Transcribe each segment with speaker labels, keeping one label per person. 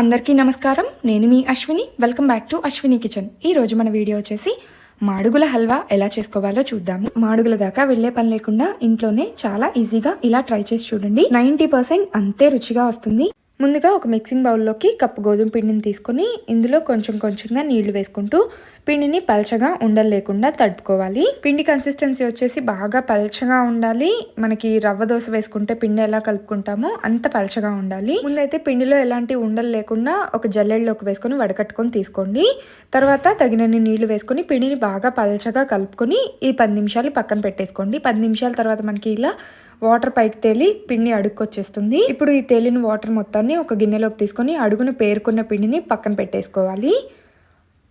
Speaker 1: అందరికీ నమస్కారం. నేను మీ Ashwini. Welcome back to Ashwini kitchen ఈ రోజు మన వీడియో వచ్చేసి మాడుగుల హల్వా ఎలా చేసుకోవాలో చూద్దాము. మాడుగుల దాకా వెళ్ళే పని లేకుండా ఇంట్లోనే చాలా ఈజీగా ఇలా ట్రై చేసి చూడండి. నైంటీ పర్సెంట్ అంతే రుచిగా వస్తుంది. ముందుగా ఒక మిక్సింగ్ బౌల్లోకి కప్పు గోధుమ పిండిని తీసుకొని ఇందులో కొంచెం కొంచెంగా నీళ్ళు వేసుకుంటూ పిండిని పల్చగా ఉండలు లేకుండా తడుపుకోవాలి. పిండి కన్సిస్టెన్సీ వచ్చేసి బాగా పల్చగా ఉండాలి. మనకి రవ్వ దోశ వేసుకుంటే పిండి ఎలా కలుపుకుంటామో అంత పల్చగా ఉండాలి. ముందైతే పిండిలో ఎలాంటి ఉండలు లేకుండా ఒక జల్లెడలోకి వేసుకొని వడకట్టుకొని తీసుకోండి. తర్వాత తగినన్ని నీళ్ళు వేసుకొని పిండిని బాగా పల్చగా కలుపుకొని ఈ పది నిమిషాలు పక్కన పెట్టేసుకోండి. పది నిమిషాల తర్వాత మనకి ఇలా వాటర్ పైకి తేలి పిండి అడుక్కొచ్చేస్తుంది. ఇప్పుడు ఈ తేలిన వాటర్ మొత్తాన్ని ఒక గిన్నెలోకి తీసుకొని అడుగున పేరుకున్న పిండిని పక్కన పెట్టేసుకోవాలి.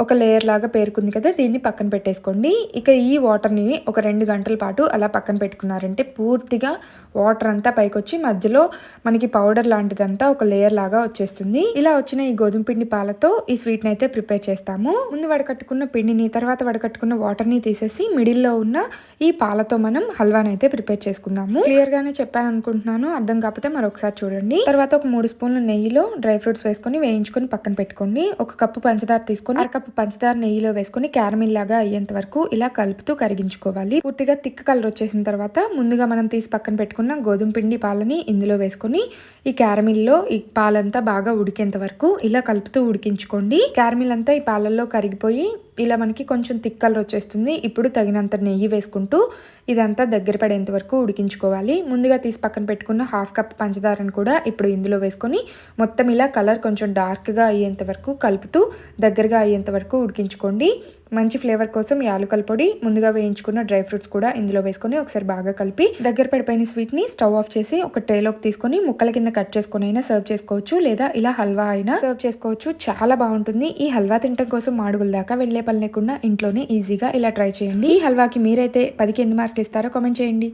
Speaker 1: ఒక లేయర్ లాగా పేరుకుంది కదా దీన్ని పక్కన పెట్టేసుకోండి. ఇక ఈ వాటర్ని ఒక రెండు గంటల పాటు అలా పక్కన పెట్టుకున్నారంటే పూర్తిగా వాటర్ అంతా పైకి వచ్చి మధ్యలో మనకి పౌడర్ లాంటిదంతా ఒక లేయర్ లాగా వచ్చేస్తుంది. ఇలా వచ్చిన ఈ గోధుమ పిండి పాలతో ఈ స్వీట్ని అయితే ప్రిపేర్ చేస్తాము. ముందు వడకట్టుకున్న పిండిని తర్వాత వడకట్టుకున్న వాటర్ని తీసేసి మిడిల్లో ఉన్న ఈ పాలతో మనం హల్వాని అయితే ప్రిపేర్ చేసుకుందాము. క్లియర్గానే చెప్పాను అనుకుంటున్నాను అర్థం కాకపోతే మరొకసారి చూడండి. తర్వాత ఒక మూడు స్పూన్ల నెయ్యిలో డ్రై ఫ్రూట్స్ వేసుకొని వేయించుకొని పక్కన పెట్టుకోండి. ఒక కప్పు పంచదార తీసుకొని అర కప్పు పంచదార నెయ్యిలో వేసుకొని క్యారమిల్ లాగా అయ్యేంత వరకు ఇలా కలుపుతూ కరిగించుకోవాలి. పూర్తిగా తిక్క కలర్ వచ్చేసిన తర్వాత ముందుగా మనం తీసి పక్కన పెట్టుకున్న గోధుమ పిండి పాలని ఇందులో వేసుకొని ఈ క్యారమిల్లో ఈ పాలంతా బాగా ఉడికేంత వరకు ఇలా కలుపుతూ ఉడికించుకోండి. క్యారమిల్ అంతా ఈ పాలల్లో కరిగిపోయి ఇలా మనకి కొంచెం తిక్ కలర్ వచ్చేస్తుంది. ఇప్పుడు తగినంత నెయ్యి వేసుకుంటూ ఇదంతా దగ్గర పడేంత వరకు ఉడికించుకోవాలి. ముందుగా తీసి పక్కన పెట్టుకున్న హాఫ్ కప్ పంచదారను కూడా ఇప్పుడు ఇందులో వేసుకొని మొత్తం ఇలా కలర్ కొంచెం డార్క్గా అయ్యేంత వరకు కలుపుతూ దగ్గరగా అయ్యేంత వరకు ఉడికించుకోండి. మంచి ఫ్లేవర్ కోసం యాలకల పొడి ముందుగా వేయించుకున్న డ్రై ఫ్రూట్స్ కూడా ఇందులో వేసుకొని ఒకసారి బాగా కలిపి దగ్గర పడిపోయిన స్వీట్ని స్టవ్ ఆఫ్ చేసి ఒక ట్రేలోకి తీసుకొని ముక్కల కింద కట్ చేసుకొని అయినా సర్వ్ చేసుకోవచ్చు. లేదా ఇలా హల్వా అయినా సర్వ్ చేసుకోవచ్చు. చాలా బాగుంటుంది. ఈ హల్వా తినటం కోసం మాడుగుల దాకా వెళ్ళే పని లేకుండా ఇంట్లోనే ఈజీగా ఇలా ట్రై చేయండి. ఈ హల్వాకి మీరైతే పదికి ఎన్ని మార్కులు ఇస్తారో కామెంట్ చేయండి.